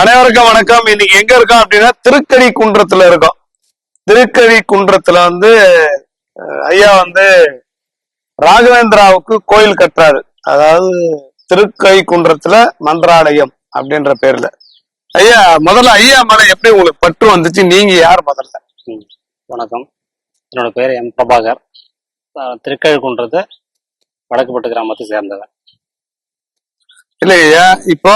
அனைவருக்கும் வணக்கம். இன்னைக்கு எங்க இருக்கோம் அப்படின்னா திருக்கடி குன்றத்துல இருக்கோம். திருக்கடி குன்றத்துல வந்து ஐயா வந்து ராகவேந்திராவுக்கு கோயில் கட்டுறாரு. அதாவது திருக்கை குன்றத்துல மன்றாலயம் அப்படின்ற பேர்ல. ஐயா முதல்ல ஐயா மேல எப்படி உங்களுக்கு பற்று வந்துச்சு? நீங்க யார் முதல்ல? வணக்கம். என்னோட பேர் எம் பிரபாகர். நான் குன்றத்தை வடக்குப்பட்டு கிராமத்தை சேர்ந்தவன் இல்லையா? இப்போ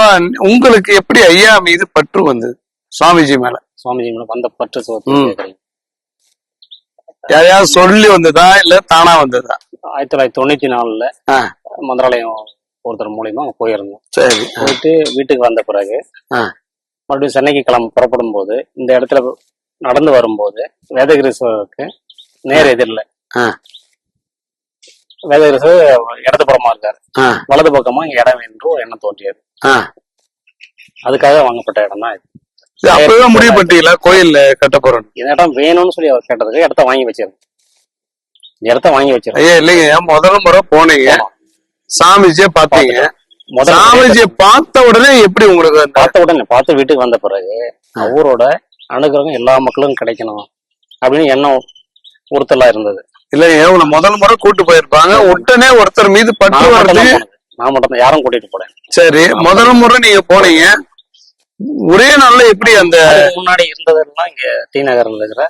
உங்களுக்கு எப்படி ஐயா மீது பற்று வந்தது? சுவாமிஜி மேல. சுவாமிஜி மேல வந்த பற்று யாரையாவது சொல்லி வந்ததா இல்ல தானா வந்ததா? ஆயிரத்தி தொள்ளாயிரத்தி தொண்ணூத்தி நாலுல. மந்திராலயம் ஒருத்தர் மூலியமா அங்க போயிருந்தோம். சரி. போயிட்டு வீட்டுக்கு வந்த பிறகு. மறுபடியும் சென்னைக்கு கிளம்ப புறப்படும் போது இந்த இடத்துல நடந்து வரும்போது வேதகிரீஸ்வரருக்கு நேர் எதிரில் ஆ. வேதகிரீஸ்வரர் இடது புறமா இருக்காரு. வலது பக்கமா இங்க இடம் என்று ஒரு எண்ணம் தோன்றியது. அதுக்காக வாங்கப்பட்ட இடம் தான் இது அப்பவே முடிவு பண்ணிட்டீங்களா? கோயில் கட்ட போறோம் இந்த இடம் வேணும்னு சொல்லி அவர் கேட்டதுக்கு இடத்த வாங்கி இந்த இடத்த வாங்கி ஐயா இல்லைங்க முதல் முறை போனீங்க? சாமிஜிய பாத்தீங்க முதல்ல சாமிஜிய பார்த்த உடனே எப்படி உங்களுக்கு பார்த்த உடனே பார்த்து வீட்டுக்கு வந்த பிறகு அவரோட அனுகிரகம் எல்லா மக்களும் கிடைக்கணும் அப்படின்னு எண்ணம் உறுத்தலா இருந்தது. இல்லைங்க உங்களை முதல் முறை கூட்டு போயிருப்பாங்க. உடனே ஒருத்தர் மீது மட்டும் வருது. நான் மட்டும் யாரும் கூட்டிட்டு போனேன் சரி முதல் முறை நீங்க போனீங்க. ஒரே நாள்ல எப்படி அந்த முன்னாடி இருந்ததெல்லாம் இங்க டி நகர்ல இருக்கிற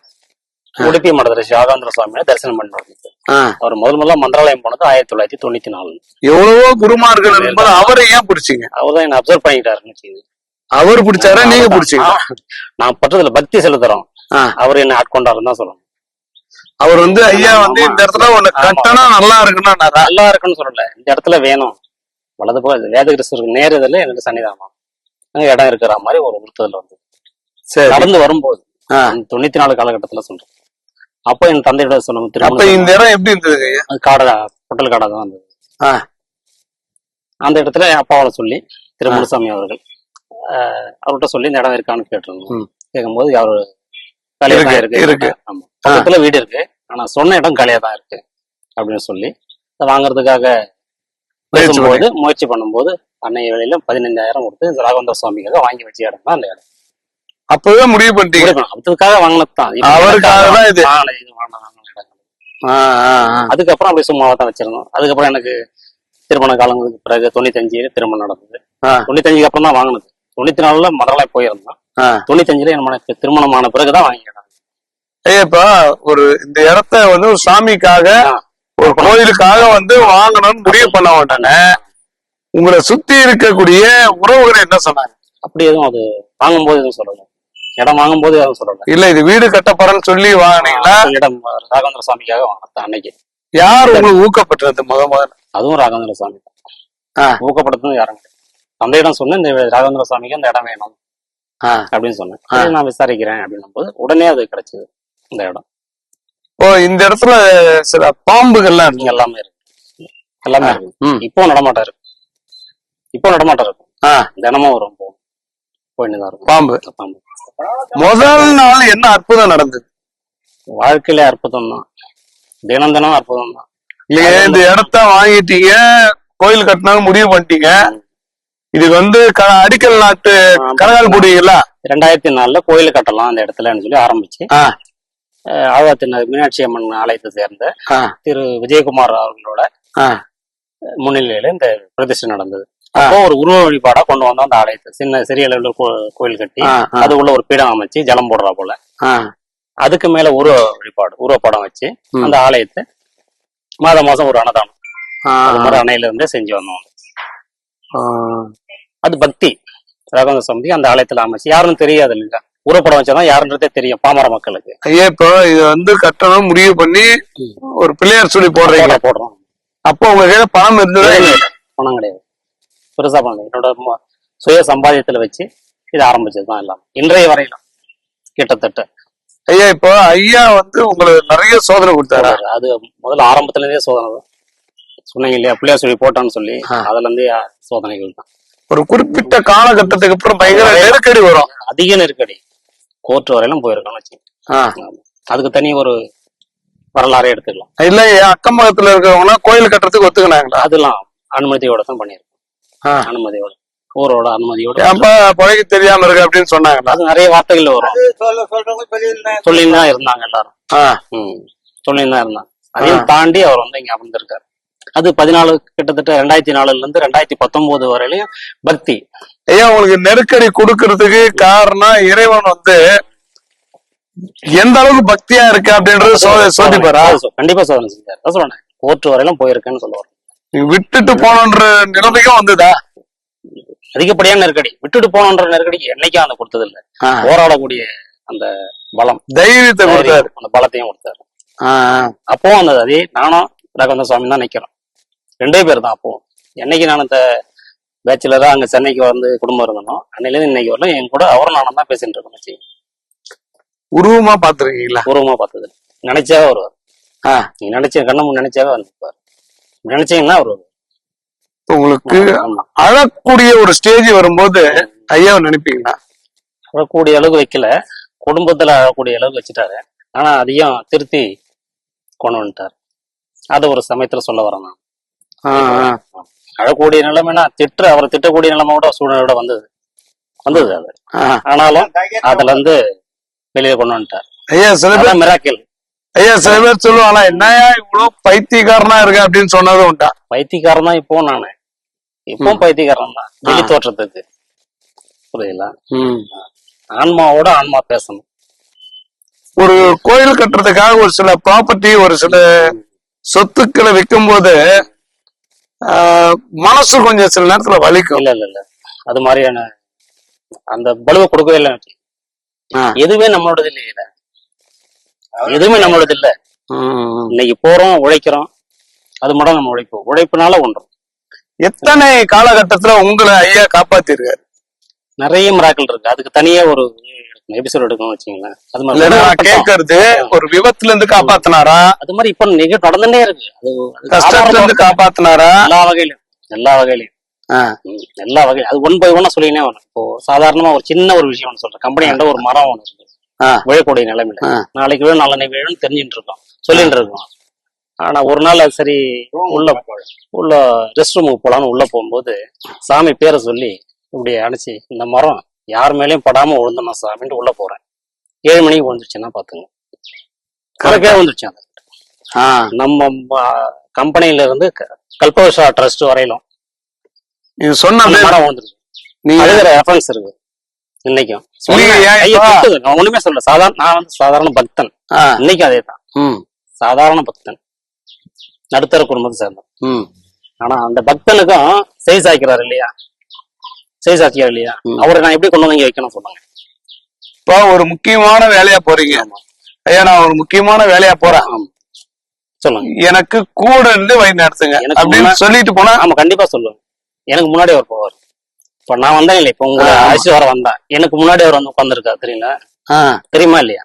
உடுப்பி மடத்துல யாகாந்திர சுவாமியை தரிசனம் பண்ணி வந்தது ஆ, அவர் முதல் முதல்ல மந்திராலயம் போனது ஆயிரத்தி தொள்ளாயிரத்தி தொண்ணூத்தி நாலு. எவ்வளவோ குருமார்கள் இருக்கும்போது அவரை ஏன் பிடிச்சீங்க? அவர் தான் என்ன அப்சர்வ் பண்ணிட்டாருன்னு. அவர் பிடிச்சாரா நீங்க. பிடிச்சீங்க நான் பட்டதுல பக்தி செலுத்துறோம். அவர் என்ன ஆட்கொண்டாருன்னு தான் சொல்லணும் அவர் வந்து ஐயா வந்து இந்த இடத்துல ஒண்ணு. கட்டணா நல்லா இருக்குன்னா நல்லா இருக்குன்னு சொல்லல. இந்த இடத்துல வேணும். வலது பக்கம் வேதகிறிஸ்தருக்கு நேருதல எனக்கு சன்னிதானம். அங்க இடம் இருக்கிற மாதிரி ஒரு உறுத்தல் வந்து. சரி. நடந்து வரும்போது தொண்ணூத்தி நாலு காலகட்டத்துல சொல்றேன். அப்போ என் தந்தையோட சொன்ன அப்ப திருமணம் இந்த இடம் எப்படி இருந்ததுங்க ஐயா? அது காடை பொட்டல் காடை தான் இருந்தது. அந்த இடத்துல என் அப்பாவோட சொல்லி திரு முனுசாமி அவர்கள் அவர்கிட்ட சொல்லி இந்த இடம் இருக்கான்னு கேட்டிருந்தோம். கேட்கும்போது அவரு இருக்கு, இருக்கு. இருக்கு. ஆமா. பக்கத்துல வீடு இருக்கு. ஆனா சொன்ன இடம் காலியா தான் இருக்கு அப்படின்னு சொல்லி வாங்குறதுக்காக முயற்சி பேசும்போது முயற்சி பண்ணும்போது அன்னைய வேலையில பதினஞ்சாயிரம் கொடுத்து ராகவேந்திர சுவாமிக்காக வாங்கி வச்ச இடம் தான் அந்த இடம். அப்பவே முடிவு பண்ணிட்டீங்க. அதுக்காக வாங்கினது தான் இப்ப அவருக்காக தான் இது. அதுக்கப்புறம் அப்படியே சும்மாவா தான் வச்சிருந்தோம். அதுக்கப்புறம் எனக்கு திருமண காலங்களுக்கு பிறகு தொண்ணூத்தஞ்சு திருமணம் நடந்தது. தொண்ணூத்தஞ்சுக்கு அப்புறம் தான் வாங்கினது. தொண்ணூத்தி நாலுல மதுரை போயிருந்தோம். தொண்ணூத்தஞ்சுல எனக்கு திருமணமான பிறகுதான் வாங்கிக்கிட்டேன் ஐயா இப்ப ஒரு இந்த இடத்த வந்து ஒரு சாமிக்காக. ஒரு கோயிலுக்காக வந்து வாங்கணும்னு முடிவு பண்ண மாட்டானே உங்களை சுத்தி இருக்கக்கூடிய உறவுகள் என்ன சொன்னாங்க? அப்படி எதுவும் அது வாங்கும்போது எதுவும் சொல்லல. இடம் வாங்கும்போது எதுவும் சொல்லல. இல்ல இது வீடு கட்டப்போறேன்னு சொல்லி வாங்கினீங்களா? இடம் ராகவேந்திர சுவாமிக்காக வாங்கினது அன்னைக்கு. யார் உங்களுக்கு ஊக்கப்பட்டது முத முதல்ல? அதுவும் ராகவேந்திர சுவாமி ஆ. தான் ஊக்கப்படுத்துறது யாரும் தந்தையிடம் சொன்னேன் இந்த ராகவேந்திர சுவாமிக்கு அந்த இடம் வேணும். அப்படின்னு சொன்னேன். நான் விசாரிக்கிறேன் அப்படின்னும் போது உடனே அது கிடைச்சது. இந்த இடம். ஓ இந்த இடத்துல சில பாம்புகள்லாம் இருக்கு. எல்லாமே இருக்கு. எல்லாமே. இருக்கு. இப்போ நடமாட்டம் இருக்கு. இப்போ நடமாட்டம் இருக்கும் ஆ. தினமும் வரும் போகும் போயிட்டு தான் இருக்கும். பாம்பு. ஆமா. முதல் நாள் என்ன அற்புதம் நடந்தது? வாழ்க்கையில அற்புதம் தான். தினம் தினம் அற்புதம் தான். இல்லையே இந்த இடத்த வாங்கிட்டீங்க கோயில் கட்டணும் முடிவு பண்ணிட்டீங்க. இதுக்கு வந்து அடிக்கல் நாட்டு கரகால் போடுவீங்களா ரெண்டாயிரத்தி நாலுல கோயில் கட்டலாம் அந்த இடத்துலன்னு சொல்லி ஆரம்பிச்சு. ஆ. அஹ், ஆழ்வார்த்தின மீனாட்சி அம்மன் ஆலயத்தை சேர்ந்த. திரு விஜயகுமார் அவர்களோட. முன்னிலையில இந்த பிரதிஷ்டை நடந்தது. அப்போ ஒரு உருவ வழிபாடா கொண்டு வந்தோம் அந்த ஆலயத்தை சின்ன சிறிய அளவுல கோயில் கட்டி ஆ, ஆ. அது உள்ள ஒரு பீடம் அமைச்சு ஜலம் போடுறா போல. அதுக்கு மேல உருவ வழிபாடு உருவப்படம் வச்சு ம். அந்த ஆலயத்தை மாதம் மாசம் ஒரு அன்னதானம் மாதிரி அணையில இருந்தே செஞ்சு வந்தோம். அது பக்தி ராகவேந்திர சமிதி அந்த ஆலயத்துல அமைச்சு யாரும் தெரியாது இல்லையா உருவப்படம் வச்சாதான் யாருன்றதே தெரியும் பாமர மக்களுக்கு. ஐயா இப்போ இது வந்து கட்டணும் முடிவு பண்ணி ஒரு பிள்ளையார் சொல்லி போடுறீங்க. போடுறோம், அப்போ உங்க கையில பணம் இருந்ததா பணம் கிடையாது. பெருசா பணம். என்னோட சுய சம்பாதியத்துல வச்சு இது ஆரம்பிச்சதுதான் எல்லாம். இன்றைய வரையிலும் கிட்டத்தட்ட. ஐயா இப்போ ஐயா வந்து உங்களுக்கு நிறைய சோதனை கொடுத்தாரு? அது முதல்ல ஆரம்பத்துல இருந்தே சோதனை தான். சொன்னீங்க இல்லையா பிள்ளையார் சொல்லி போட்டான்னு சொல்லி. அதுல இருந்தே சோதனைகள் தான். ஒரு குறிப்பிட்ட காலகட்டத்துக்கு அப்புறம் பயங்கர நெருக்கடி வரும். அதிக நெருக்கடி. கோர்ட் வரையிலும் போயிருக்கோம்னு வச்சுக்கோங்க. அதுக்கு தனி ஒரு வரலாறே எடுத்துக்கலாம். இல்ல அக்கம் பக்கத்துல இருக்கிறவங்க கோயில் கட்டுறதுக்கு ஒத்துக்கினாங்களா? அதெல்லாம் அனுமதியோட தான் பண்ணியிருக்கோம். அனுமதியோட. ஊரோட அனுமதியோட அப்ப பிழைக்க தெரியாம இருக்கு அப்படின்னு சொன்னாங்களா? அது நிறைய வார்த்தைகள் வரும். சொல்ல சொல்றவங்க சொல்லியிருந்தேன் சொல்லின்னு தான் இருந்தாங்க எல்லாரும். சொல்லின்னு தான் இருந்தாங்க. அதையும் தாண்டி அவர் வந்து இங்க அமர்ந்திருக்காரு. அது பதினாலு கிட்டத்தட்ட ரெண்டாயிரத்தி நாலுல இருந்து ரெண்டாயிரத்தி பத்தொன்பது வரையிலும் பக்தி. ஐயா உங்களுக்கு நெருக்கடி கொடுக்கறதுக்கு காரணம் இறைவன் வந்து எந்த அளவுக்கு பக்தியா இருக்கு அப்படின்றது சோதிப்பாரா கண்டிப்பா சோதனை செஞ்சார் அதான் சொல்றேன் கோர்ட் வரையிலும் போயிருக்கேன்னு சொல்லுவார். விட்டுட்டு போனன்ற நிலைமைக்கும் வந்ததா? அதிகப்படியான நெருக்கடி. விட்டுட்டு போனன்ற நெருக்கடிக்கு என்னைக்கும் அந்த கொடுத்தது இல்ல போராடக்கூடிய அந்த பலம். தைரியத்தை கொடுத்தாரு. அந்த பலத்தையும் கொடுத்தாரு. அப்பவும் அந்த அதே நானும் ராகவந்த சுவாமி தான் நிக்கிறோம். ரெண்டே பேர் தான் அப்பவும் என்னைக்கு நான் இந்த பேச்சுலரா அங்க சென்னைக்கு வந்து குடும்பம் இருந்தனோ அன்னையில இருந்து இன்னைக்கு வரலாம் என் கூட அவரும் நானும் தான் பேசிட்டு இருக்கோம் வச்சு உருவமா பாத்துருக்கீங்களா பூர்வமா பார்த்தது நினைச்சாவே வருவார். ஆ, நீங்க நினைச்ச கண்ண முன் நினைச்சாவே வந்துருப்பார். நினைச்சீங்கன்னா வருவார். உங்களுக்கு அழக்கூடிய ஒரு ஸ்டேஜ் வரும்போது ஐயாவை நினைப்பீங்களா? அழக்கூடிய அளவுக்கு வைக்கல. குடும்பத்துல அழக்கூடிய அளவுக்கு வச்சுட்டாரு. ஆனா அதையும் திருத்தி கொண்டு வந்துட்டார். அது ஒரு சமயத்துல சொல்ல வரேன் நான். அழக்கூடிய நிலைமைனா திட்டு அவரை திட்டக்கூடிய நிலைமை கூட சூழ்நிலையோட வந்தது. வந்தது அது. ஆனாலும் அதுல இருந்து வெளியே கொண்டு வந்துட்டார். ஐயா சில பேர் மிராக்கிள் ஐயா சில பேர் சொல்லுவாங்களா என்னையா இவ்வளவு பைத்தியக்காரனா இருக்க? அப்படின்னு சொன்னதும் உண்டா? பைத்தியக்காரன் தான் இப்போ நானு இப்போ பைத்தியக்காரன் தான். வெளி தோற்றத்துக்கு. புரியுதுங்களா ஆன்மாவோட ஆன்மா பேசணும். ஒரு கோயில் கட்டுறதுக்காக ஒரு சில ப்ராப்பர்ட்டி ஒரு சில சொத்துக்களை விற்கும் போது மனசு கொஞ்சம் சில நேரத்துல வலிக்கும். இல்ல இல்ல இல்ல. அது மாதிரியான அந்த பலுவை கொடுக்கவே இல்லை. எதுவுமே நம்மளோடது இல்லையில எதுவுமே நம்மளோடது இல்ல. இன்னைக்கு போறோம் உழைக்கிறோம். அது மட்டும் நம்ம உழைப்போம். உழைப்புனால ஒன்றும். எத்தனை காலகட்டத்துல உங்களை ஐயா காப்பாத்திருக்காரு? நிறைய மிராக்கள் இருக்கு. அதுக்கு தனியா ஒரு எபிசோட் எடுக்கணும்னு வச்சுங்களேன் அது மாதிரி. கேட்கறது ஒரு விபத்துல இருந்து காப்பாத்தினாரா? அது மாதிரி இப்ப நிகழ் நடந்துட்டே இருக்கு. அது கஷ்டத்துல இருந்து காப்பாத்தினாரா? எல்லா வகையிலும் எல்லா வகையிலும். எல்லா வகையிலும். அது ஒன் பை ஒன்னா சொல்லினே வரும் இப்போ சாதாரணமா ஒரு சின்ன ஒரு விஷயம் ஒன்று சொல்றேன். கம்பெனி என்ற ஒரு மரம் ஒன்று இருக்கு. விழக்கூடிய நிலைமையில. நாளைக்கு விழும் நாளைக்கு விழும் தெரிஞ்சுட்டு இருக்கோம். சொல்லிட்டு இருக்கோம். ஆனா ஒரு நாள் அது சரி உள்ள உள்ள ரெஸ்ட் ரூமுக்கு போலான்னு உள்ள போகும்போது சாமி பேரை சொல்லி இப்படி அணைச்சி இந்த மரம் யார் மேலயும் படாம விழுந்தமா சாமின்ட்டு உள்ள போறேன். ஏழு மணிக்கு விழுந்துருச்சுன்னா பாத்துங்க கரெக்டா விழுந்துருச்சு அது. நம்ம கம்பெனில இருந்து கல்பவசா ட்ரஸ்ட் வரையிலும். நீங்க சொன்ன மரம் விழுந்துருச்சு. நீங்க ரெஃபரன்ஸ் இருக்கு. இன்னைக்கும். நான் ஒண்ணுமே சொல்ல சாதாரண நான் வந்து சாதாரண பக்தன். இன்னைக்கும் அதே தான். சாதாரண பக்தன். நடுத்தர குடும்பத்தை சேர்ந்தோம். ஆனா அந்த பக்தனுக்கும் செய் சாய்க்கிறாரு இல்லையா? செய் சாய்க்கிறார் இல்லையா. அவரை நான் எப்படி கொண்டு வந்து வைக்கணும் சொல்லுங்க. இப்போ ஒரு முக்கியமான வேலையா போறீங்க. ஐயா நான் ஒரு முக்கியமான வேலையா போறேன். சொல்லுங்க. எனக்கு கூட இருந்து வழி நடத்துங்க. அப்படின்னு சொல்லிட்டு போனா ஆமா கண்டிப்பா சொல்லுவேன். எனக்கு முன்னாடி அவர் போவார். இப்ப நான் வந்தேன் இல்லை இப்ப உங்களை ஆமா. அழைச்சி வர வந்தேன் எனக்கு முன்னாடி அவர் வந்து உட்காந்துருக்காரு தெரியுங்களா? ஆ. தெரியுமா இல்லையா?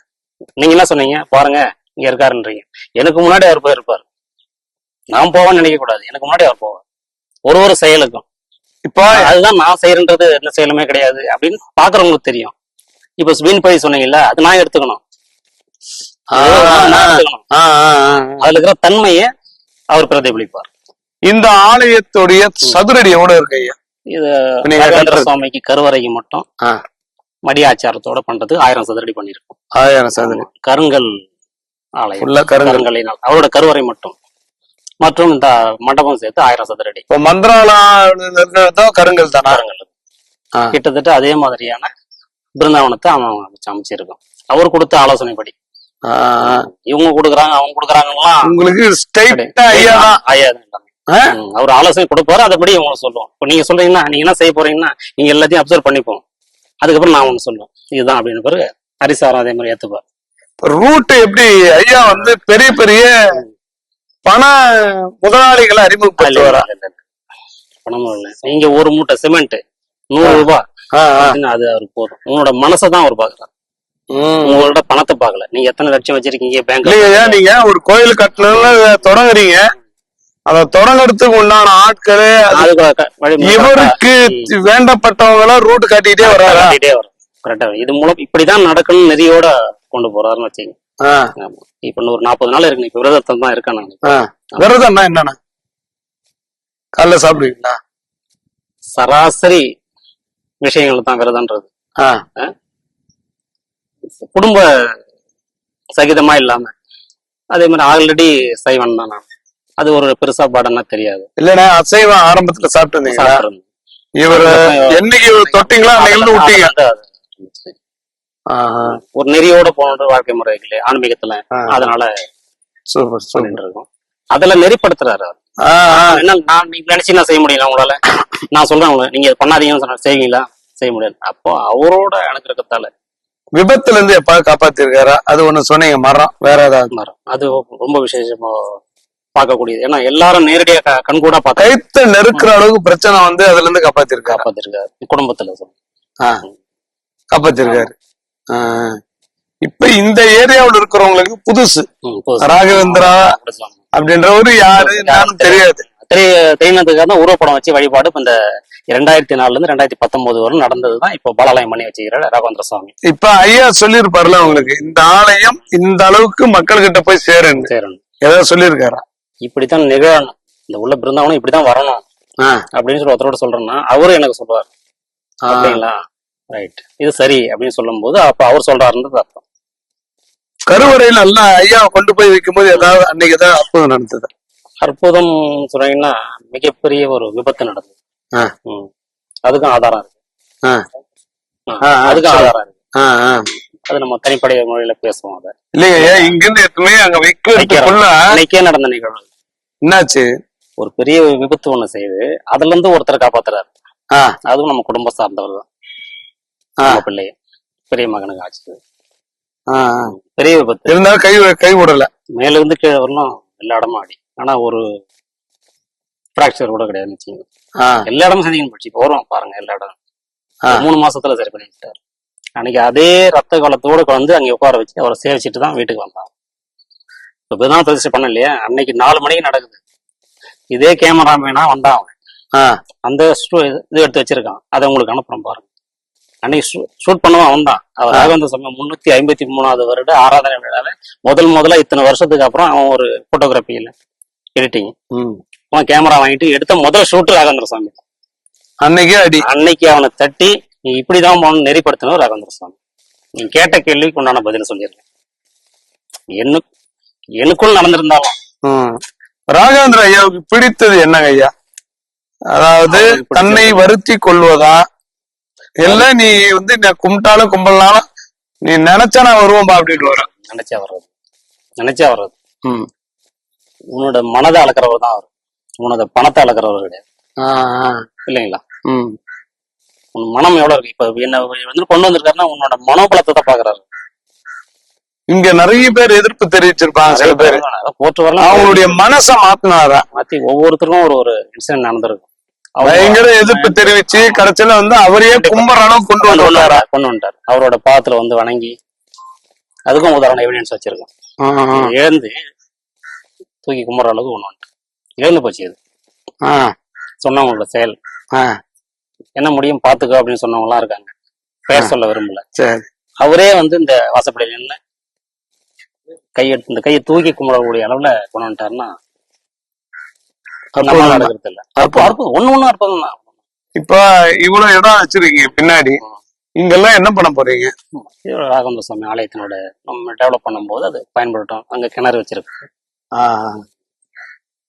நீங்க என்ன சொன்னீங்க? பாருங்க இங்க இருக்காருன்றீங்க. எனக்கு முன்னாடி அவர் போயிருப்பார். நான் போவேன்னு நினைக்க கூடாது எனக்கு முன்னாடி அவர் போவார். ஒரு ஒரு செயலுக்கும். இப்போ அதுதான் நான் செய்யறன்றது எந்த செயலுமே கிடையாது அப்படின்னு பாக்குறவங்களுக்கு தெரியும். இப்ப ஸ்வின் பழி சொன்னீங்கல்ல அது நான் எடுத்துக்கணும். அதுல இருக்கிற தன்மையை அவர் பிரதிபலிப்பார். இந்த ஆலயத்துடைய சதுரடி எவ்வளவு இருக்கு ஐயா? இது. சுவாமிக்கு கருவறைக்கு மட்டும் ஆ. மடி ஆச்சாரத்தோட பண்றதுக்கு ஆயிரம் சதுரடி பண்ணிருக்கோம் ஆயிரம் சதுரடி. கருங்கல் ஆலயம். கருங்கல்லினால் அவரோட கருவறை மட்டும். மற்றும் இந்த மண்டபம் சேர்த்து ஆயிரம் சதுரடி. இப்போ மந்திராலயம் கருங்கல் தானா? கருங்கல். கிட்டத்தட்ட அதே மாதிரியான பிருந்தாவனத்தை அவன் அமைச்சு- அமைச்சிருக்கான். அவர் கொடுத்த ஆலோசனைப்படி. இவங்க கொடுக்குறாங்க அவங்க கொடுக்குறாங்கலாம். உங்களுக்கு ஐயா ஐயா அவர் ஆலோசனை கொடுப்பாரு அதபடி இவங்க சொல்லுவோம் இப்போ நீங்க சொல்றீங்கன்னா நீங்க என்ன செய்ய போறீங்கன்னா நீங்க எல்லாத்தையும் அப்சர்வ் பண்ணிப்போம். அதுக்கப்புறம் நான் ஒண்ணு சொல்லுவேன். இதுதான் அப்படின்னு பிறகு ஹரிசாரம் அதே மாதிரி ஏத்துப்பார். ரூட் எப்படி ஐயா வந்து பெரிய பெரிய பண முதலாளிகளை அறிமுகப்படுத்தி இல்லை நீங்க ஒரு மூட்டை சிமெண்ட் நூறு ரூபாய். அது அவருக்கு போதும். உங்களோட மனசை தான் அவர் பாக்குறாரு. உங்களோட பணத்தை பார்க்கல. நீங்க எத்தனை லட்சம் வச்சிருக்கீங்க ஐயா நீங்க ஒரு கோயில் கட்டணும்னு தொடங்குறீங்க. அத தொடங்குறதுக்கு உண்டான ஆட்களு இவருக்கு வேண்டப்பட்டவங்க எல்லாம் ரூட் காட்டிட்டே வர்றாரா? காட்டிட்டே வரும் கரெக்டா. இது மூலம் இப்படிதான் நடக்கணும் நெறியோட கொண்டு போறாருன்னு வச்சுங்க. இப்ப ஒரு நாற்பது நாள் இருக்கு இப்ப விரதத்தில் தான் இருக்கேன் நான். விரதம்னா என்னண்ணா? காலைல சாப்பிடுவீங்களா? சராசரி விஷயங்கள் தான் விரதன்றது ஆ, குடும்ப சகிதமா இல்லாம. அதே மாதிரி ஆல்ரெடி சைவன் தான் நான். அது ஒரு பெருசா பாடம்னா தெரியாது. இல்லண்ணே அசைவம் ஆரம்பத்துல சாப்பிட்டு. இவரு என்னைக்கு தொட்டீங்களோ விட்டீங்க அது வந்து அது ஆஹா, ஒரு நெறியோட போன வாழ்க்கை முறை ஆன்மீகத்துல. அதனால சூப்பர் சொல்லிட்டு இருக்கோம் அதுல நெறிப்படுத்துறாரு என்ன நான் நீங்க நினைச்சீங்கன்னா செய்ய முடியல உங்களால? நான் சொல்றேன் உங்களை நீங்க பண்ணாதீங்கன்னு சொன்னா செய்வீங்களா? செய்ய முடியாது. அப்போ அவரோட அனுக்கிரகத்தால விபத்துல இருந்து எப்ப காப்பாத்திருக்காரா? அது ஒண்ணு சொன்னீங்க மரம் வேற ஏதாவது? மரம். அது ரொம்ப விசேஷமா பார்க்கக்கூடியது. ஏன்னா எல்லாரும் நேரடியா கண்கூடா பார்த்து கைத்த நெருக்கிற அளவுக்கு பிரச்சனை வந்து அதுல இருந்து காப்பாத்திருக்காரா? காப்பாத்திருக்காரு. குடும்பத்துல காப்பாத்திருக்காரு. இப்ப இந்த ஏரியாவுல இருக்கிறவங்களுக்கு புதுசு. ராகவேந்திரா. அப்படின்றவரு யாரு என்னன்னு தெரியாது. தெரியனதுக்காக தான் உருவப்படம் வச்சு வழிபாடு இந்த இரண்டாயிரத்தி நாலுல இருந்து ரெண்டாயிரத்தி பத்தொன்பது வரை நடந்ததுதான் இப்போ பாலாலயம் பண்ணி வச்சுக்கிறார் ராகவேந்திர சுவாமி இப்ப ஐயா சொல்லியிருப்பார்ல உங்களுக்கு இந்த ஆலயம் இந்த அளவுக்கு மக்கள் கிட்ட போய் சேருன்னு. சேரணும். ஏதாவது சொல்லியிருக்காரா? இப்படித்தான் நிகழணும். இந்த உள்ள பிருந்தாவனம் இப்படித்தான் வரணும். அப்படின்னு சொல்லி ஒருத்தரோட சொல்றேன்னா அவரும் எனக்கு ஆ, அப்படிங்களா? ரைட் இது சரி அப்படின்னு சொல்லும்போது அப்ப அவர் சொல்றாருன்றது அர்த்தம். கருவறையில எல்லாம் ஐயாவை கொண்டு போய் வைக்கும்போது ஏதாவது அன்னைக்கு ஏதாவது அற்புதம் நடந்தது. அற்புதம் சொன்னீங்கன்னா மிகப்பெரிய ஒரு விபத்து நடந்தது. அதுக்கும் ஆதாரம் இருக்கு. அதுக்கும். ஆதாரம் இருக்கு. அது நம்ம தனிப்படை முறையில பேசுவோம் அதை. ஐயா இங்க இருந்து எத்துமே அங்க வைக்கிறதுக்குள்ள அன்னைக்கே நடந்த நிகழ்வு. என்னாச்சு? ஒரு பெரிய விபத்து ஒண்ணு செய்து அதுல இருந்து ஒருத்தரை காப்பாத்துறாரு. அதுவும் நம்ம குடும்பம் சார்ந்தவர் தான். நம்ம பிள்ளைய. பெரிய மகனுக்கு ஆச்சு. பெரிய விபத்து. இருந்தாலும் கை கை விடல மேல இருந்து கீழே வரலாம். எல்லா இடமும் ஆடி ஆனா ஒரு பிராக்சர் கூட கிடையாது நிச்சயம். எல்லா இடமும் சதிங்க போச்சு வரும் பாருங்க எல்லா இடம். ஆ. ஒரு மூணு மாசத்துல சரி பண்ணி வச்சுட்டாரு அன்னைக்கு அதே ரத்த காலத்தோட வந்து அங்க உட்கார வச்சு அவரை சேவிச்சுட்டு தான் வீட்டுக்கு வந்தாங்க இப்ப பிரதான பிரதிஷ்டை பண்ண இல்லையா? அன்னைக்கு நாலு மணிக்கு நடக்குது. இதே கேமராமேனா வந்தான் அவன். அந்த இது எடுத்து வச்சிருக்கான். அதை உங்களுக்கு அனுப்புறேன் பாருங்க. அன்னைக்கு ஷூட் பண்ணவன் அவன் தான் அவர் ராகவேந்திர சமயம் முன்னூத்தி ஐம்பத்தி மூணாவது வருட ஆராதனை விழால முதல் முதல்ல இத்தனை வருஷத்துக்கு அப்புறம் அவன் ஒரு போட்டோகிராஃபியில எடிட்டிங். அவன் கேமரா வாங்கிட்டு எடுத்த முதல் ஷூட் ராகவேந்திர சாமி அன்னைக்கே அடி. அன்னைக்கு அவனை தட்டி நீ இப்படிதான் போகணும் நெறிப்படுத்தணும் ராகவேந்திர சுவாமி நீ கேட்ட கேள்விக்கு உண்டான பதில சொல்லிடுறேன். என்ன எனக்குள் நடந்திருந்தாலும். ராகவேந்திர ஐயாவுக்கு பிடித்தது என்னங்க ஐயா? அதாவது. தன்னை வருத்தி கொள்வதா இல்ல நீ வந்து நான் கும்பிட்டாலும் கும்பலனாலும் நீ நினைச்சா நான் வருவோம்பா அப்படின்னு வர நினைச்சா வர்றது நினைச்சா வர்றது ம். உன்னோட மனதை அளக்கிறவர் தான் அவர். உன்னோட பணத்தை அளக்கிறவர் கிடையாது. இல்லைங்களா? ம். உன் மனம் எவ்வளவு இருக்கு? இப்ப என்ன வந்து கொண்டு வந்திருக்காருன்னா உன்னோட மனோபலத்தை தான் பாக்குறாரு. இங்க நிறைய பேர் எதிர்ப்பு தெரிவிச்சிருப்பாங்க சில பேர். போட்டு வரலாம் அவங்களுடைய மனசை மாத்தினாரா? மாத்தி ஒவ்வொருத்தருக்கும் ஒரு ஒரு இன்சிடென்ட் நடந்திருக்கும். பயங்கர எதிர்ப்பு தெரிவிச்சு கடைசியில வந்து அவரையே கும்புற அளவுக்கு கொண்டு கொண்டு வந்து வந்தாரா? கொண்டு வந்துட்டார். அவரோட பாத்துல வந்து வணங்கி அதுக்கும் உதாரணம் எவிடன்ஸ் வச்சிருக்கோம். இழந்து தூக்கி கும்பிட்ற அளவுக்கு கொண்டு வந்துட்டார். இழந்து போச்சு இது. சொன்னவங்களோட செயல். என்ன முடியும் பாத்துக்கோ அப்படின்னு சொன்னவங்களாம் இருக்காங்க. பெயர் சொல்ல விரும்பல. அவரே வந்து இந்த வாசப்படியில் நின்று கையெடுத்து இந்த கையை தூக்கி கும்பிடக்கூடிய அளவுல கொண்டு வந்துட்டாருன்னா. நடக்கிறது இல்ல அப்போ அற்புதம் ஒண்ணு ஒண்ணு அற்புதம் தான் இப்ப இவ்வளவு இடம் வச்சிருக்கீங்க பின்னாடி. இங்கெல்லாம் என்ன பண்ண போறீங்க? இது ராகவந்த சுவாமி ஆலயத்தினோட நம்ம டெவலப் பண்ணும்போது அது பயன்படுத்தோம். அங்க கிணறு வச்சிருக்கு.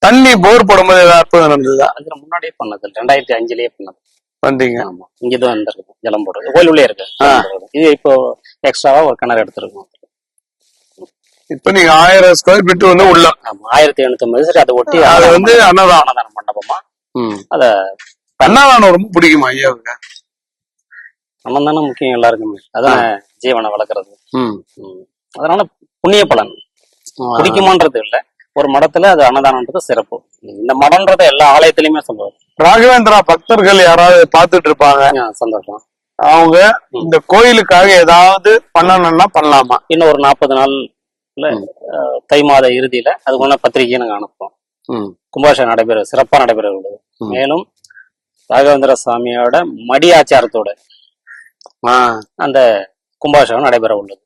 தண்ணி போர் போடும்போது ஏதாவது அற்புதம் நடந்ததா? அதுல முன்னாடியே பண்ணது ரெண்டாயிரத்தி அஞ்சுலயே பண்ணது. வந்தீங்க. ஆமா. இங்கதான் இருந்திருக்கு ஜலம் போடுறது. கோயில் உள்ளே இருக்கு. இது இப்போ எக்ஸ்ட்ராவா ஒரு கிணறு எடுத்திருக்கோம். இப்ப நீங்க ஆயிரம் ஸ்கொயர் ஃபீட் வந்து உள்ள. ஆயிரத்தி எழுநூத்தி ஐம்பது சரி அதை ஒட்டி அது வந்து அன்னதானம். அன்னதானம் மண்டபமா. அத அன்னதானம் ரொம்ப பிடிக்குமா ஐயாவுக்கு? அன்னதானம் முக்கியம் எல்லாருக்குமே. அதான் ஜீவனை வளர்க்கறது. அதனால புண்ணிய பலன். பிடிக்குமான்றது இல்ல. ஒரு மடத்துல அது அன்னதானம்ன்றது சிறப்பு. இந்த மடம்ன்றத எல்லா ஆலயத்திலயுமே சொல்லுவார். ராகவேந்திரா பக்தர்கள் யாராவது பார்த்துட்டு இருப்பாங்க. சந்தோஷம். அவங்க இந்த கோயிலுக்காக ஏதாவது பண்ணணும்னா பண்ணலாமா? இன்னும் ஒரு நாற்பது அஹ், தை மாத இறுதியில அதுக்கு முன்ன பத்திரிகையை நாங்க அனுப்புறோம் ம். கும்பாஷம் நடைபெற சிறப்பா நடைபெற உள்ளது. மேலும் ராகவேந்திர சுவாமியோட மடி ஆச்சாரத்தோட ஆ, அந்த கும்பாஷகம் நடைபெற உள்ளது.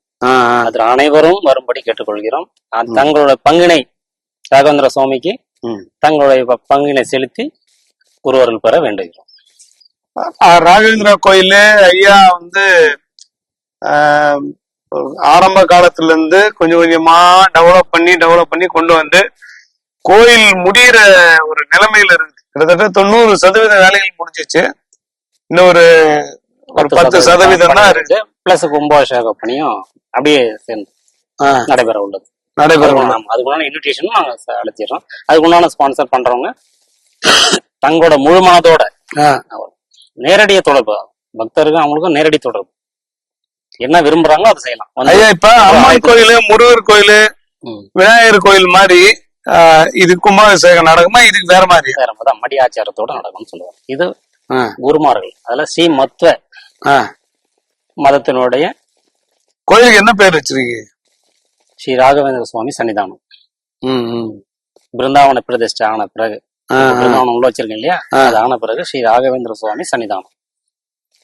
அதில் அனைவரும் வரும்படி கேட்டுக்கொள்கிறோம் தங்களோட பங்கினை ராகவேந்திர சுவாமிக்கு. தங்களுடைய பங்கினை செலுத்தி குருவர்கள் பெற வேண்டுகிறோம் ராகவேந்திரா கோயிலு ஐயா வந்து ஆஹ், ஆரம்ப காலத்துல இருந்து கொஞ்சம் கொஞ்சமா டெவலப் பண்ணி டெவலப் பண்ணி கொண்டு வந்து கோயில் முடியிற ஒரு நிலைமையில இருக்கு கிட்டத்தட்ட தொண்ணூறு சதவீத வேலைகள் முடிஞ்சிச்சு. இன்னும் ஒரு ஒரு பத்து சதவீதம் தான் இருக்கு. பிளஸ் கும்பாபிஷேக பணியும் அப்படியே சேர்ந்து நடைபெற உள்ளது. நடைபெற அதுக்குண்டான இன்விடேஷனும் நாங்க அழுத்திடுறோம் அதுக்குண்டான ஸ்பான்சர் பண்றவங்க தங்களோட முழு மனதோட நேரடிய தொடர்பு. பக்தருக்கும் அவங்களுக்கும் நேரடி தொடர்பு. என்ன விரும்புறாங்களோ அதை செய்யலாம். ஐயா இப்ப அம்மன் கோயிலு முருகர் கோயிலு விநாயகர் கோயில் மாதிரி இது கும்பாபிஷேகம் நடக்குமா? இதுக்கு வேற மாதிரி? வேற மாதிரி மடி ஆச்சாரத்தோட நடக்கும்னு சொல்லுவாங்க. இது குருமார்கள். அதுல ஸ்ரீ மத்வ. மதத்தினுடைய கோயிலுக்கு என்ன பேர் வச்சிருக்கீங்க? ஸ்ரீ ராகவேந்திர சுவாமி சன்னிதானம். பிருந்தாவன பிரதிஷ்டை ஆன பிறகு. பிருந்தாவனம் உள்ள வச்சிருக்கேன் இல்லையா. அது ஆன பிறகு ஸ்ரீ ராகவேந்திர சுவாமி சன்னிதானம்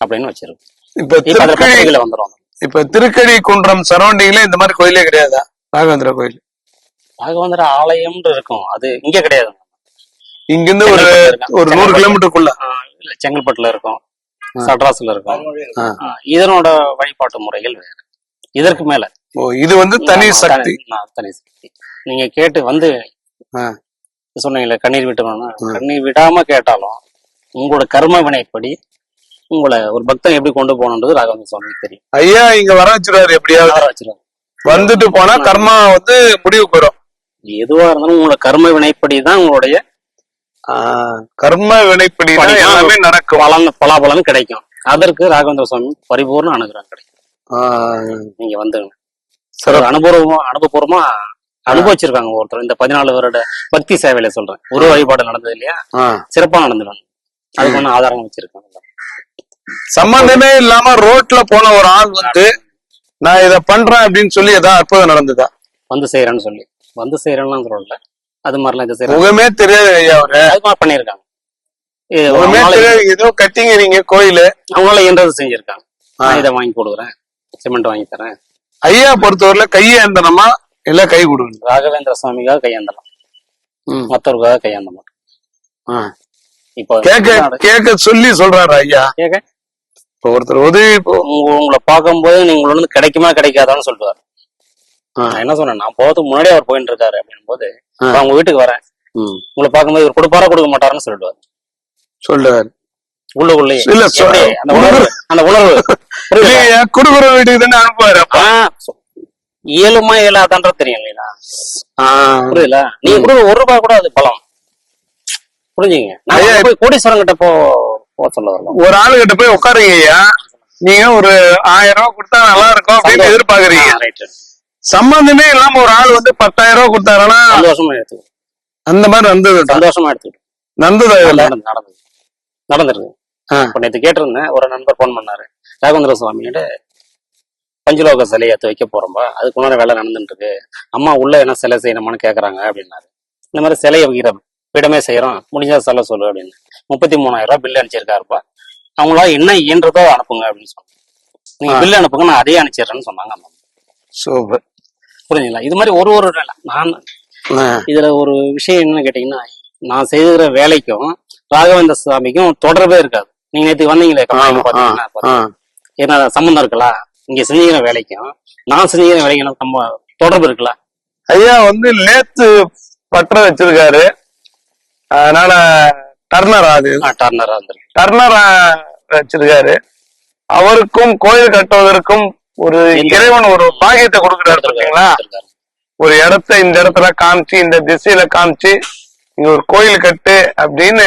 அப்படின்னு வச்சிருக்கோம். இப்ப திருக்கழி வந்துரும். இப்ப திருக்கழி குன்றம் சரௌண்டிங்ல இந்த மாதிரி கோயிலே கிடையாதா? ராகவேந்திர கோயில். ராகவேந்திர ஆலயம்னு இருக்கும். அது இங்க கிடையாது. இங்கிருந்து ஒரு. ஒரு நூறு. கிலோமீட்டருக்குள்ள? இல்ல செங்கல்பட்டுல இருக்கும். சட்ராஸ்ல இருக்கும். இதனோட வழிபாட்டு முறைகள் வேற. இதற்கு மேல. ஓ இது வந்து தனி சக்தி. தனி- சக்தி. நீங்க கேட்டு வந்து. சொன்னீங்களே கண்ணீர் விட்டணும்னா. கண்ணீர் விடாம கேட்டாலும் உங்களோட கர்ம வினைப்படி உங்களை ஒரு பக்தன் எப்படி கொண்டு போகணுன்றது ராகவேந்திர சுவாமிக்கு தெரியும். ஐயா இங்க வர வச்சிருவாரு எப்படியாவது. யாரை வச்சிருவாங்க வந்துட்டு போனா கர்மா வந்து முடிவுக்கு வரும். எதுவா இருந்தாலும் உங்களோட கர்ம வினைப்படி தான் உங்களுடைய கர்ம வினைப்படி எல்லாமே நடக்கும். பலன் பலாபலன் கிடைக்கும். அதற்கு ராகவேந்திர சுவாமி பரிபூர்ண அனுகிரகம் கிடைக்கும். நீங்க வந்து சிறப்பு. அனுபவம் அனுபவபூர்வமா அனுபவிச்சிருக்காங்க ஒருத்தர். இந்த பதினாலு வருட பக்தி சேவையில சொல்றேன். ஒரு வழிபாடு நடந்தது இல்லையா. சிறப்பா நடந்துடும். அதுக்கு ஒண்ணு ஆதாரம் வச்சிருக்காங்க. சம்பந்தமே இல்லாம ரோட்ல போன ஒரு ஆள் வந்து நான் இத பண்றேன் அப்படின்னு சொல்லி ஏதாவது அற்புதம் நடந்ததா? வந்து செய்யறேன்னு சொல்லி. வந்து செய்யறேன்னு சொல்லல அது மாதிரிலாம் இது செய்யறாங்க முகமே தெரியாது ஐயா அவரு. அது மாதிரி பண்ணியிருக்காங்க. இது முகமே அவங்களால தெரியாது. ஏதோ கட்டிங்கிறீங்க கோயிலு. அவங்களால இயன்றது செஞ்சிருக்காங்க. நான் இதை வாங்கி கொடுக்குறேன் சிமெண்ட் வாங்கி தரேன். ஐயா பொறுத்தவரையில கையை ஏந்தனமா இல்ல கை கொடுக்கணும்? ராகவேந்திர சுவாமிக்காக கையாந்தலாம். மற்றவருக்காக கையாந்த மாட்டோம். இப்போ கேட்க கேட்க சொல்லி சொல்றாரு ஐயா? கேட்க? இப்ப ஒருத்தர் உதவி உங்களை பார்க்கும்போது நீங்க வந்து கிடைக்குமா கிடைக்காதான்னு சொல்லுவார். நான் என்ன சொன்னேன் நான் போறதுக்கு முன்னாடி அவர் போயிட்டு இருக்காரு அப்படின் போது. நான் உங்க வீட்டுக்கு வரேன். உங்களை பார்க்கும்போது இவர் கொடுப்பாரா கொடுக்க மாட்டாருன்னு சொல்லிடுவார். சொல்றாரு உள்ளுக்குள்ளே இல்ல, சொ- எப்படி? அந்த உணர்வு. அந்த உணர்வு. குடுக்குற வீட்டுக்கு தானே அனுப்புவாரு இயலுமா தெரியும் இல்லையா புரியுதுல நீங்க கூட ஒரு ரூபாய் கூட அது பலம். புரிஞ்சுங்க நான் போய் கோடீஸ்வரன் கிட்ட போ ஒரு ஆளுகிட்ட போய் உட்காருங்க ஐயா நீங்க ஒரு ஆயிரம் ரூபாய் கொடுத்தா நல்லா இருக்கும் அப்படின்னு எதிர்பார்க்கறீங்க. சம்பந்தமே இல்லாம ஒரு ஆள் வந்து பத்தாயிரம் ரூபாய் கொடுத்தாருன்னா சந்தோஷமா எடுத்துக்கிட்டு அந்த மாதிரி நடந்தது சந்தோஷமா எடுத்துக்கிட்டு நடந்ததா நடந்தது. நடந்துருக்கு. இப்ப நேத்து கேட்டிருந்தேன் ஒரு நண்பர் ஃபோன் பண்ணாரு. ராகவேந்திர சுவாமியோட பஞ்சலோக சிலையை வைக்க போறோம்பா அதுக்கு முன்னாடி வேலை நடந்துட்டு இருக்கு அம்மா உள்ள என்ன சிலை செய்யணுமான்னு கேக்குறாங்க அப்படின்னாரு. இந்த மாதிரி சிலையை வைக்கிற பீடமே செய்யறோம். முடிஞ்சா சொல்ல சொல்லு அப்படின்னு. முப்பத்தி மூணாயிரம் ரூபாய் பில் அனுப்பிச்சிருக்காருப்பா. அவங்களா என்ன இயன்றதோ அனுப்புங்க அப்படின்னு சொன்னாங்க. நீங்க. பில் அனுப்புங்க நான் அதே அனுப்பிச்சிடுறேன்னு சொன்னாங்க. சூப்பர். புரிஞ்சுங்களா இது மாதிரி ஒரு ஒரு. நான் இதுல ஒரு விஷயம் என்னன்னு கேட்டீங்கன்னா நான் செய்கிற வேலைக்கும் ராகவேந்திர சுவாமிக்கும் தொடர்பே இருக்காது. நீங்க நேற்று வந்தீங்களே என்ன சம்பந்தம் இருக்கலாம் இங்க செஞ்சுக்கிற வேலைக்கும் நான் செஞ்சுக்கிற வேலைக்கும் சம்ப- தொடர்பு இருக்குல்ல? ஐயா வந்து லேத்து பற்ற வச்சிருக்காரு. அதனால டர்னர் அது? டர்னரா டர்னர் வச்சிருக்காரு. அவருக்கும் கோயில் கட்டுவதற்கும் ஒரு இறைவன் ஒரு பாக்கியத்தை கொடுக்குறாரு பார்த்தீங்களா? ஒரு இடத்த இந்த இடத்துல காமிச்சு இந்த திசையில காமிச்சு இங்க ஒரு கோயில் கட்டு அப்படின்னு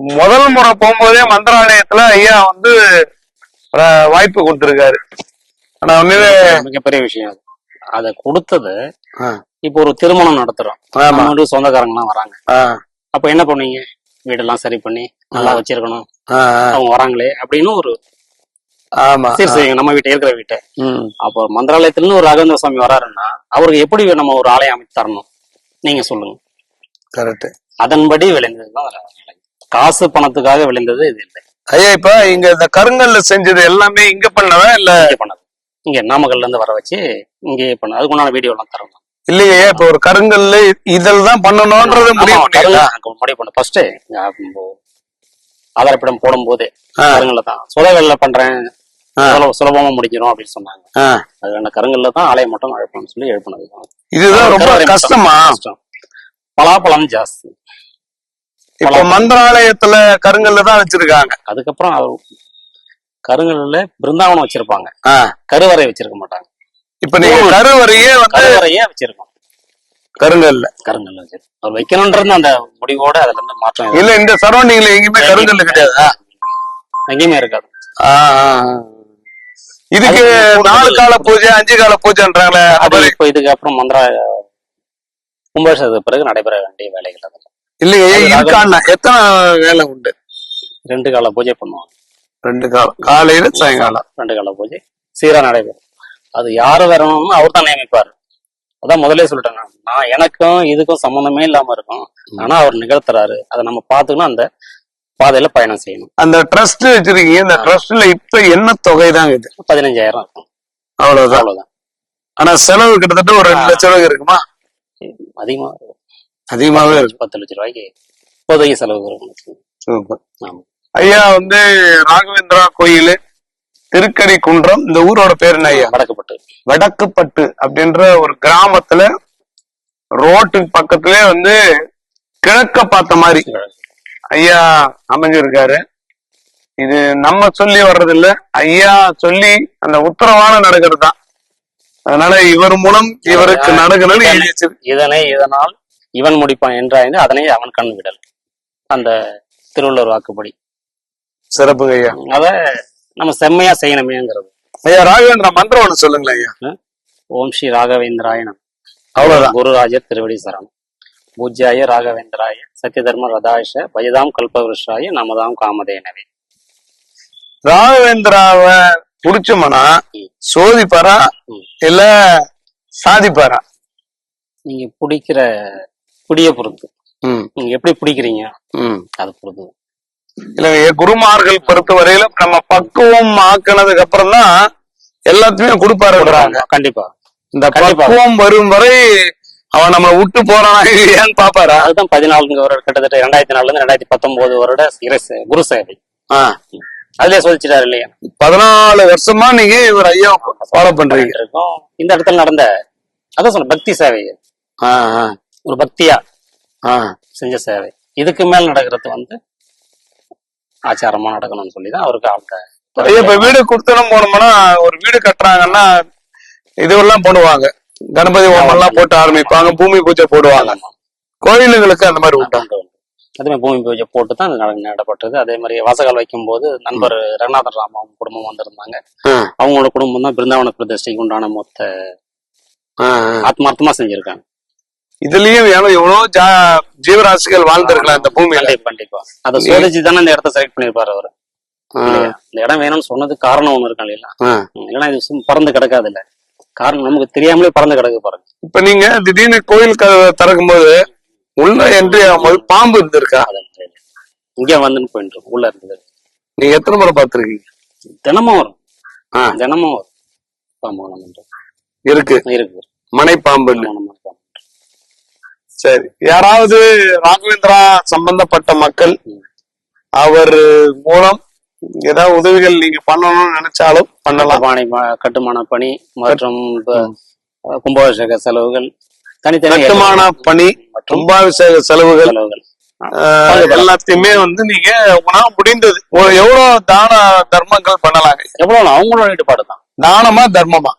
முதல் முறை போகும்போதே மந்திராலயத்துல ஐயா வந்து வாய்ப்பு கொடுத்திருக்காரு. ஆனா உண்மையிலே மிகப்பெரிய விஷயம் அது. கொடுத்தது இப்போ ஒரு திருமணம் நடத்துறோம். வந்து சொந்தக்காரங்கலாம் வராங்க. அப்ப என்ன பண்ணுவீங்க? வீடெல்லாம் சரி பண்ணி நல்லா வச்சிருக்கணும். அவங்க வராங்களே அப்படின்னு ஒரு ஆமா சரி செய்யுங்க நம்ம வீட்டை இருக்கிற வீட்டை. அப்போ மந்திராலயத்துல இருந்து ஒரு ராகவேந்திர சுவாமி வராருன்னா அவருக்கு எப்படி நம்ம ஒரு ஆலயம் அமைத்து தரணும்? நீங்க சொல்லுங்க. கரெக்ட் அதன்படி விளைந்ததுதான். காசு பணத்துக்காக விளைந்தது இது இல்லை. ஐயா இப்ப இங்க இந்த கருங்கல்ல செஞ்சது எல்லாமே இங்க பண்ணவா இல்ல? இங்கே பண்ணது. இங்க நாமக்கல்ல இருந்து வர வச்சு இங்கேயே பண்ண அதுக்கு உண்டான வீடியோ எல்லாம் தரணும் இல்லையே இப்ப ஒரு கருங்கல்ல இதெல்லாம் பண்ணணும்ன்றத முடிவு முடிவு பண்ண ஃபர்ஸ்ட் ஆதாரப்படம் போடும் போதே. கருங்கல்ல தான். சுதவேல பண்றேன். சுலபமா முடிஞ்சிடும் அப்படின்னு சொன்னாங்க. அது கருங்கல்ல தான் ஆலயம் மட்டும் எழுப்பணும்னு சொல்லி எழுப்பினது. இதுதான் ரொம்ப கஷ்டமா? பலாப்பழம் ஜாஸ்தி. இப்ப மந்திராலயத்துல கருங்கல்ல தான் வச்சிருக்காங்க. அதுக்கப்புறம் கருங்கல்ல பிருந்தாவனம் வச்சிருப்பாங்க. கருவறை வச்சிருக்க மாட்டாங்க. இப்ப நீங்க கருவறையே வந்து கருவறையே வச்சிருக்கோம். கருங்கல்ல கருங்கல் வச்சிருக்கோம். அவர் வைக்கணும்ன்றது அந்த முடிவோட அதுல இருந்து மாற்றம் இல்ல இந்த சரௌண்டிங்ல எங்கேயுமே கருங்கல் கிடையாதா. எங்கேயுமே இருக்காது. இதுக்கு நாலு கால பூஜை அஞ்சு கால பூஜைன்றாங்களே அது இப்ப இதுக்கு அப்புறம் மந்திர கும்பாபிஷேகத்துக்கு பிறகு நடைபெற வேண்டிய வேலைகள் அது. இல்லைங்க அது இருக்காண்ணா எத்தனை வேலை உண்டு? ரெண்டு கால பூஜை பண்ணுவாங்க. ரெண்டு காலம் காலையில சாயங்காலம். ரெண்டு கால பூஜை. சீரா நடைபெறும். அது யாரு வரணும்னு அவர் தான் நியமிப்பார். அதான் முதல்ல சொல்லிட்டேன் நான். எனக்கும் இதுக்கும் சம்பந்தமே இல்லாம இருக்கும். ஆனா அவர் நிகழ்த்துறாரு. அதை நம்ம பார்த்துக்கணும் அந்த பாதையில பயணம் செய்யணும். அந்த ட்ரஸ்ட் வச்சிருக்கீங்க. இந்த ட்ரஸ்ட்ல இப்ப என்ன தொகை தாங்க இது? பதினஞ்சாயிரம் இருக்கும். அவ்வளவுதான்? அவ்வளவுதான். ஆனா செலவு கிட்டத்தட்ட ஒரு ரெண்டு லட்சம் ரூபாய்க்கு இருக்குமா? அதிகமா. இருக்கும். அதிகமாவே இருக்கு. பத்து லட்சம் ரூபாய்க்கு இப்போதைக்கு செலவு. ஆமா. ஐயா வந்து ராகவேந்திரா கோயில். திருக்கடி குன்றம் இந்த ஊரோட பேர் என்ன ஐயா? வடக்கப்பட்டு. வடக்குப்பட்டு அப்படின்ற ஒரு கிராமத்துல ரோட்டுக்கு பக்கத்திலே வந்து கிழக்க பார்த்த மாதிரி ஐயா அமைஞ்சிருக்காரு. இது நம்ம சொல்லி வர்றது இல்ல ஐயா சொல்லி அந்த உத்தரவான நடக்கிறது தான் அதனால இவர் மூலம் இவருக்கு வச்சிருக்கு. இதனை இதனால் இவன் முடிப்பான் என்றாய்ந்து அதனை அவன் கண் விடல். அந்த திருவள்ளுவர் வாக்குப்படி. சிறப்புங்க ஐயா. அத நம்ம செம்மையா செய்யணுமேங்கிறது. ஐயா ராகவேந்திரா மந்திரம் ஒண்ணு சொல்லுங்களேன் ஐயா. ஓம் ஸ்ரீ ராகவேந்திராயணம் அவ்வளவுதான். குருராஜர் திருவடி சரணம் பூஜ்யாய ராகவேந்திராய சத்யதர்ம ரதாயஷ பயதாம் கல்பவருஷாய நமதாம் காமதேனவே. ராகவேந்திராவை புடிச்சோம்னா சோதிப்பாரா. இல்ல சாதிப்பாரா? நீங்க பிடிக்கிற பிடிய பொறுத்து நீங்க எப்படி பிடிக்கிறீங்க? அது பொறுத்து. இல்ல குருமார்கள் பொறுத்த வரையில நம்ம பக்குவம் ஆக்கினதுக்கு அப்புறம் தான் எல்லாத்தையுமே கொடுப்பாருன்றாங்க. கண்டிப்பா. இந்த. பக்குவம் வரும் வரை அவன் நம்மளை விட்டு போறானா இல்லையான்னு பாப்பாரா? அதுதான் பதினாலுங்க வருடம் கிட்டத்தட்ட ரெண்டாயிரத்தி நாலுல இருந்து ரெண்டாயிரத்தி பத்தொன்பது வருட குரு சேவை. ஆ. அதுலயே சொல்லிச்சிட்டாரு இல்லையா? பதினாலு வருஷமா நீங்க இவர் ஐயா ஃபாலோ பண்றீங்க. இருக்கும். இந்த இடத்துல நடந்த அதான் சொல்ல பக்தி சேவை ஒரு பக்தியா. செஞ்ச சேவை. இதுக்கு மேல் நடக்கிறது வந்து ஆச்சாரமா நடக்கணும்னு சொல்லி தான் அவருக்கு அவங்க இப்ப வீடு கொடுத்தனும் போனோம்னா ஒரு வீடு கட்டுறாங்கன்னா இதுவெல்லாம் போடுவாங்க. கணபதி ஹோமம் எல்லாம் போட்டு ஆரம்பிப்பாங்க பூமி பூஜை போடுவாங்க. கோயிலுங்களுக்கு அந்த மாதிரி உண்டா. அதே மாதிரி பூமி பூஜை போட்டு தான் நட- நடப்பட்டது. அதே மாதிரி வாசகால் வைக்கும் போது நண்பர் ரங்கநாதன் ராமன் குடும்பம் வந்திருந்தாங்க. அவங்களோட குடும்பம் தான் பிருந்தாவன பிரதிஷ்டைக்கு உண்டான மொத்த. ஆத்மார்த்தமா செஞ்சிருக்காங்க. இதுலயும் எவ்வளவு ஜீவராசிகள் வாழ்ந்திருக்கலாம் இந்த பூமியில. கண்டிப்பா அதை சோதிச்சு தானே இந்த இடத்த செலக்ட் பண்ணிருப்பாரு அவரு? இந்த இடம் வேணும்னு சொன்னது காரணம் ஒண்ணு இருக்கா இல்லையா. இல்லைன்னா இது பறந்து கிடக்காது இல்ல. காரணம் நமக்கு தெரியாமலே பறந்து கிடக்கு பாருங்க. இப்ப நீங்க திடீர்னு கோயில் கதவை திறக்கும் போது உள்ள ஆகும்போது பாம்பு இருந்திருக்கா. இங்க வந்துன்னு போயிட்டு. உள்ள இருந்தது நீங்க எத்தனை முறை பார்த்திருக்கீங்க? தினமும் வரும். தினமும் வரும். பாம்பு இருக்கு. இருக்கு. மனை பாம்பு நம்ம நம்ம பாம்பு. சரி. யாராவது ராகவேந்திரா சம்பந்தப்பட்ட மக்கள் அவர் மூலம் ஏதாவது உதவிகள் நீங்க பண்ணணும்னு நினைச்சாலும் பண்ணலாம். கட்டுமான ப- கட்டுமான பணி மற்றும் கும்பாபிஷேக செலவுகள் தனித்தனி கட்டுமான பணி மற்றும் கும்பாபிஷேக செலவுகள் எல்லாத்தையுமே வந்து நீங்க உங்களால முடிந்தது. எவ்வளவு தான தர்மங்கள் பண்ணலாங்க? எவ்வளவு அவங்களோட ஈடுபாடு தான். தானமா தர்மமா?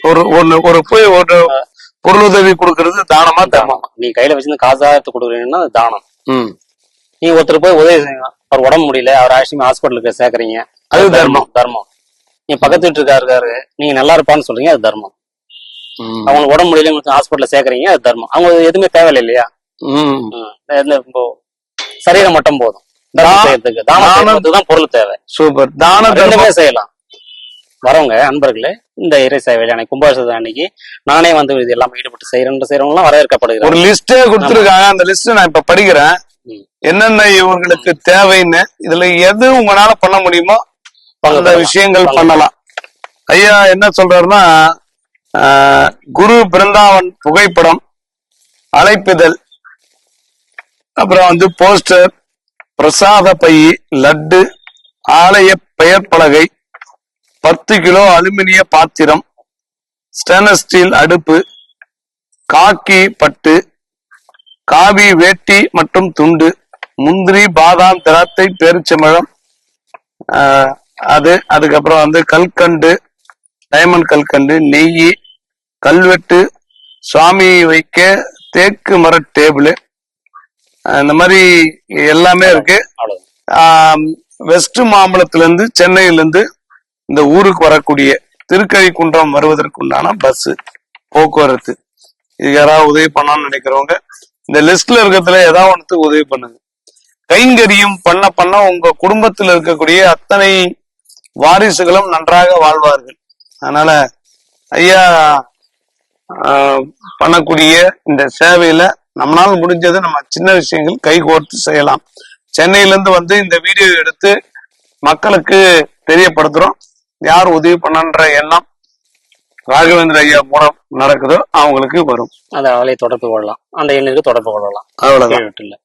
ஒரு ஒண்ணு ஒரு போய் ஒரு பொருளுதவி கொடுக்கறது தானமா தர்மமா? நீ கையில வச்சிருந்து காசா எடுத்து கொடுக்குறீங்கன்னா அது தானம். ம். நீ ஒருத்தர் போய் உதவி செய்யலாம். அவர் உடம்பு முடியல அவர் ஆக்சுவலி ஹாஸ்பிட்டலுக்கு சேர்க்கறீங்க. அது தர்மம். தர்மம் நீ பக்கத்து வீட்டுக்காரு இருக்காரு. நீங்க நல்லா இருப்பான்னு சொல்றீங்க அது தர்மம். அவங்களுக்கு உடம்பு முடியல ஹாஸ்பிட்டல்ல சேர்க்கறீங்க அது தர்மம். அவங்க எதுவுமே தேவையில்லை இல்லையா? சரீரம் மட்டும் போதும். தர்மம் தா- செய்யறதுக்கு. தானம் தானம் செய்யறதுக்கு தான் பொருள் தேவை. சூப்பர். தான தர்மம். ரெண்டுமே செய்யலாம். வரவங்க அன்பர்களே இந்த இறை சேவையில அன்னைக்கு கும்பாபிஷேகம் அன்னைக்கு நானே வந்து இது எல்லாம் ஈடுபட்டு செய்யறேன் செய்யறவங்க எல்லாம் ஒரு லிஸ்டே கொடுத்துருக்காங்க அந்த லிஸ்ட் நான் இப்ப படிக்கிறேன். என்னென்ன இவங்களுக்கு தேவைன்னு இதுல எது உங்களால பண்ண முடியுமோ அந்த. விஷயங்கள் பண்ணலாம். ஐயா என்ன சொல்றாருன்னா குரு பிருந்தாவன் புகைப்படம் அழைப்பிதழ் அப்புறம் வந்து போஸ்டர் பிரசாத பை லட்டு ஆலய பெயர் பலகை பத்து கிலோ அலுமினிய பாத்திரம் ஸ்டெயின்லெஸ் ஸ்டீல் அடுப்பு காக்கி பட்டு காவி வேட்டி மற்றும் துண்டு முந்திரி பாதாம் திராட்சை பேரிச்சம்பழம் அது அதுக்கப்புறம் வந்து கல்கண்டு டைமண்ட் கல்கண்டு நெய் கல்வெட்டு சுவாமி வைக்க தேக்கு மர டேபிள் இந்த மாதிரி எல்லாமே இருக்கு. வெஸ்ட் மாம்பலத்துல இருந்து சென்னையில இருந்து இந்த ஊருக்கு வரக்கூடிய திருக்கழிக்குன்றம் வருவதற்குண்டான பஸ் போக்குவரத்து. இது யாராவது உதவி பண்ணான்னு நினைக்கிறவங்க இந்த லிஸ்ட்ல இருக்கிறதுல ஏதாவது ஒன்றுத்துக்கு உதவி பண்ணுங்க. கைங்கரியம் பண்ண பண்ண உங்க குடும்பத்தில் இருக்கக்கூடிய அத்தனை வாரிசுகளும் நன்றாக வாழ்வார்கள். அதனால ஐயா ஆஹ், பண்ணக்கூடிய இந்த சேவையில நம்மளால முடிஞ்சது நம்ம சின்ன விஷயங்கள் கைகோர்த்து செய்யலாம். சென்னையில இருந்து வந்து இந்த வீடியோ எடுத்து மக்களுக்கு தெரியப்படுத்துறோம். யார் உதவி பண்ணன்ற எண்ணம் ராகவேந்திர ஐயா மூலம் நடக்குதோ அவங்களுக்கு வரும். அதை அவளை தொடர்பு கொள்ளலாம். அந்த எண்ணிற்கு தொடர்பு கொள்ளலாம். அவ்வளவுதான்.